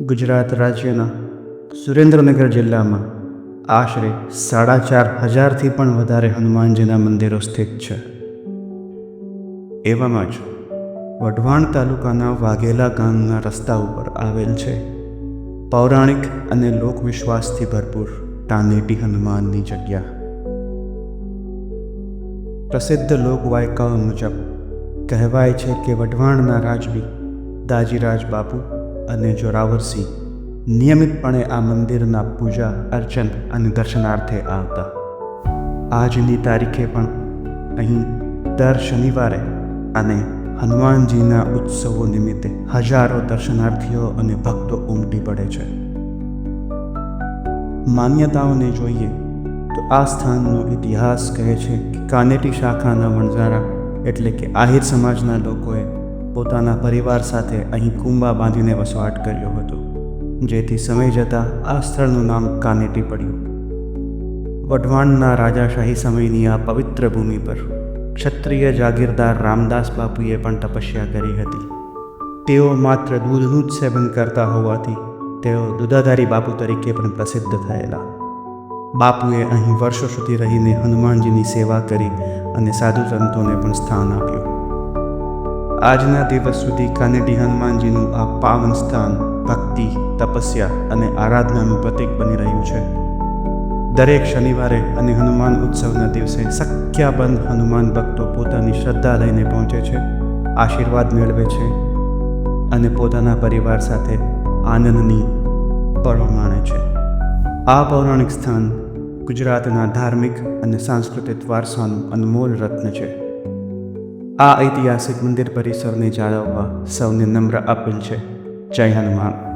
ગુજરાત રાજ્યના સુરેન્દ્રનગર જિલ્લામાં આશરે સાડા ચાર હજારથી પણ વધારે હનુમાનજીના મંદિરો સ્થિત છે. એવામાં જ વઢવાણ તાલુકાના વાઘેલા ગામના રસ્તા ઉપર આવેલ છે પૌરાણિક અને લોકવિશ્વાસથી ભરપૂર ટાનેટી હનુમાનની જગ્યા. પ્રસિદ્ધ લોકવાયકાઓ મુજબ કહેવાય છે કે વઢવાણના રાજવી દાજીરાજ બાપુ અને જોરાવરસિંહ નિયમિતપણે આ મંદિરના પૂજા, અર્ચન અને દર્શનાર્થે આવતા. આજની તારીખે પણ અહીં દર શનિવારે અને હનુમાનજીના ઉત્સવો નિમિત્તે હજારો દર્શનાર્થીઓ અને ભક્તો ઉમટી પડે છે. માન્યતાઓને જોઈએ તો આ સ્થાનનો ઇતિહાસ કહે છે કે કાનેટી શાખાના વણઝારા એટલે કે આહિર સમાજના લોકોએ પોતાના પરિવાર સાથે અહીં કુંભા બાંધીને વસવાટ કર્યો હતો, જેથી સમય જતાં આ સ્થળનું નામ કાનેટી પડ્યું. વઢવાણના રાજાશાહી સમયની આ પવિત્ર ભૂમિ પર ક્ષત્રિય જાગીરદાર રામદાસ બાપુએ પણ તપસ્યા કરી હતી. તેઓ માત્ર દૂધનું જ સેવન કરતા હોવાથી તેઓ દુધાધારી બાપુ તરીકે પણ પ્રસિદ્ધ થયેલા. બાપુએ અહીં વર્ષો સુધી રહીને હનુમાનજીની સેવા કરી અને સાધુ સંતોને પણ સ્થાન આપ્યું. આજના દિવસ સુધી કાનેડી હનુમાનજીનું આ પાવન સ્થાન, ભક્તિ, તપસ્યા અને આરાધનાનું પ્રતીક બની રહ્યું છે. દરેક શનિવારે અને હનુમાન ઉત્સવના દિવસે સંખ્યાબંધ હનુમાન ભક્તો પોતાની શ્રદ્ધા લઈને પહોંચે છે, આશીર્વાદ મેળવે છે અને પોતાના પરિવાર સાથે આનંદની પળો માણે છે. આ પૌરાણિક સ્થાન ગુજરાતના ધાર્મિક અને સાંસ્કૃતિક વારસાનું અનમોલ રત્ન છે. આ ઐતિહાસિક મંદિર પરિસરને જાળવવા સૌને નમ્ર અપીલ છે. જય હનુમાન.